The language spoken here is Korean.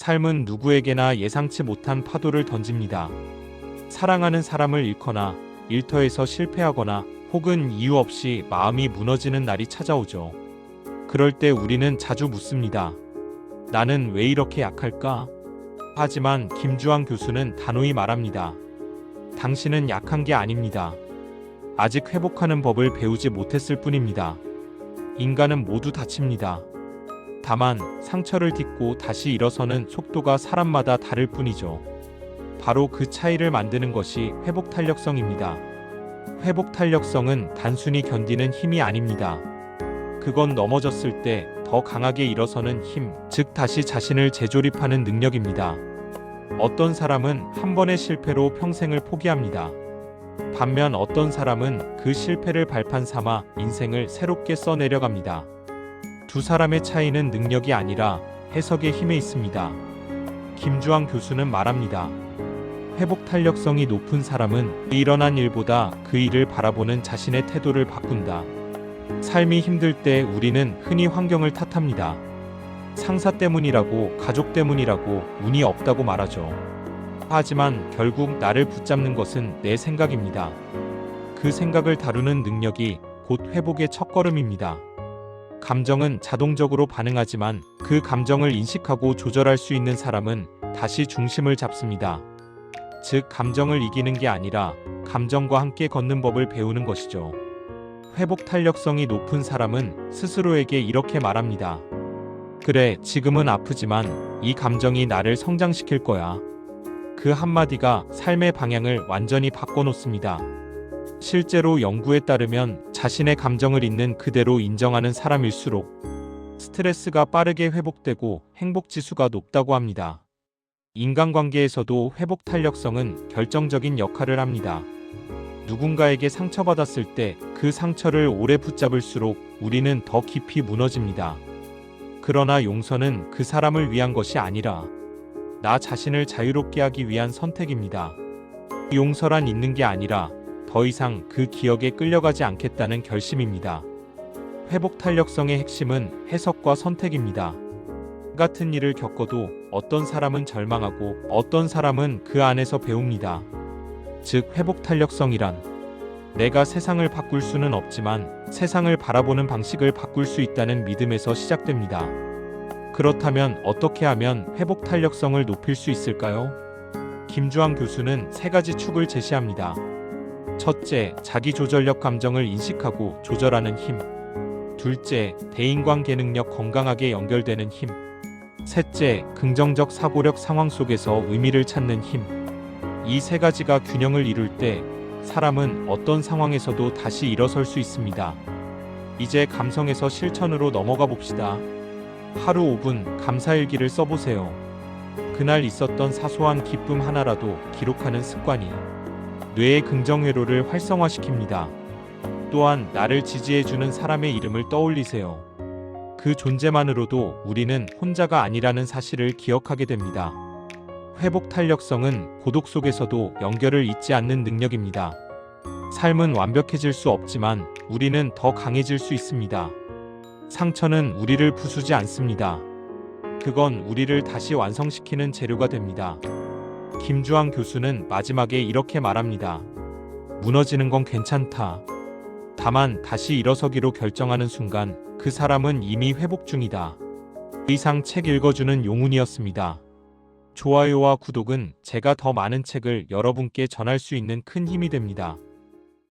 삶은 누구에게나 예상치 못한 파도를 던집니다. 사랑하는 사람을 잃거나 일터에서 실패하거나 혹은 이유 없이 마음이 무너지는 날이 찾아오죠. 그럴 때 우리는 자주 묻습니다. 나는 왜 이렇게 약할까? 하지만 김주환 교수는 단호히 말합니다. 당신은 약한 게 아닙니다. 아직 회복하는 법을 배우지 못했을 뿐입니다. 인간은 모두 다칩니다. 다만 상처를 딛고 다시 일어서는 속도가 사람마다 다를 뿐이죠. 바로 그 차이를 만드는 것이 회복 탄력성입니다. 회복 탄력성은 단순히 견디는 힘이 아닙니다. 그건 넘어졌을 때 더 강하게 일어서는 힘, 즉 다시 자신을 재조립하는 능력입니다. 어떤 사람은 한 번의 실패로 평생을 포기합니다. 반면 어떤 사람은 그 실패를 발판 삼아 인생을 새롭게 써내려갑니다. 두 사람의 차이는 능력이 아니라 해석의 힘에 있습니다. 김주환 교수는 말합니다. 회복 탄력성이 높은 사람은 일어난 일보다 그 일을 바라보는 자신의 태도를 바꾼다. 삶이 힘들 때 우리는 흔히 환경을 탓합니다. 상사 때문이라고, 가족 때문이라고, 운이 없다고 말하죠. 하지만 결국 나를 붙잡는 것은 내 생각입니다. 그 생각을 다루는 능력이 곧 회복의 첫걸음입니다. 감정은 자동적으로 반응하지만 그 감정을 인식하고 조절할 수 있는 사람은 다시 중심을 잡습니다. 즉, 감정을 이기는 게 아니라 감정과 함께 걷는 법을 배우는 것이죠. 회복 탄력성이 높은 사람은 스스로에게 이렇게 말합니다. 그래, 지금은 아프지만 이 감정이 나를 성장시킬 거야. 그 한마디가 삶의 방향을 완전히 바꿔놓습니다. 실제로 연구에 따르면 자신의 감정을 있는 그대로 인정하는 사람일수록 스트레스가 빠르게 회복되고 행복 지수가 높다고 합니다. 인간관계에서도 회복 탄력성은 결정적인 역할을 합니다. 누군가에게 상처받았을 때 그 상처를 오래 붙잡을수록 우리는 더 깊이 무너집니다. 그러나 용서는 그 사람을 위한 것이 아니라 나 자신을 자유롭게 하기 위한 선택입니다. 용서란 있는 게 아니라 더 이상 그 기억에 끌려가지 않겠다는 결심입니다. 회복 탄력성의 핵심은 해석과 선택입니다. 같은 일을 겪어도 어떤 사람은 절망하고 어떤 사람은 그 안에서 배웁니다. 즉, 회복 탄력성이란 내가 세상을 바꿀 수는 없지만 세상을 바라보는 방식을 바꿀 수 있다는 믿음에서 시작됩니다. 그렇다면 어떻게 하면 회복 탄력성을 높일 수 있을까요? 김주환 교수는 세 가지 축을 제시합니다. 첫째, 자기 조절력 감정을 인식하고 조절하는 힘. 둘째, 대인관계 능력 건강하게 연결되는 힘. 셋째, 긍정적 사고력 상황 속에서 의미를 찾는 힘. 이 세 가지가 균형을 이룰 때 사람은 어떤 상황에서도 다시 일어설 수 있습니다. 이제 감성에서 실천으로 넘어가 봅시다. 하루 5분 감사일기를 써보세요. 그날 있었던 사소한 기쁨 하나라도 기록하는 습관이 뇌의 긍정 회로를 활성화시킵니다. 또한 나를 지지해주는 사람의 이름을 떠올리세요. 그 존재만으로도 우리는 혼자가 아니라는 사실을 기억하게 됩니다. 회복 탄력성은 고독 속에서도 연결을 잊지 않는 능력입니다. 삶은 완벽해질 수 없지만 우리는 더 강해질 수 있습니다. 상처는 우리를 부수지 않습니다. 그건 우리를 다시 완성시키는 재료가 됩니다. 김주환 교수는 마지막에 이렇게 말합니다. 무너지는 건 괜찮다. 다만 다시 일어서기로 결정하는 순간 그 사람은 이미 회복 중이다. 이상 책 읽어주는 용훈이었습니다. 좋아요와 구독은 제가 더 많은 책을 여러분께 전할 수 있는 큰 힘이 됩니다.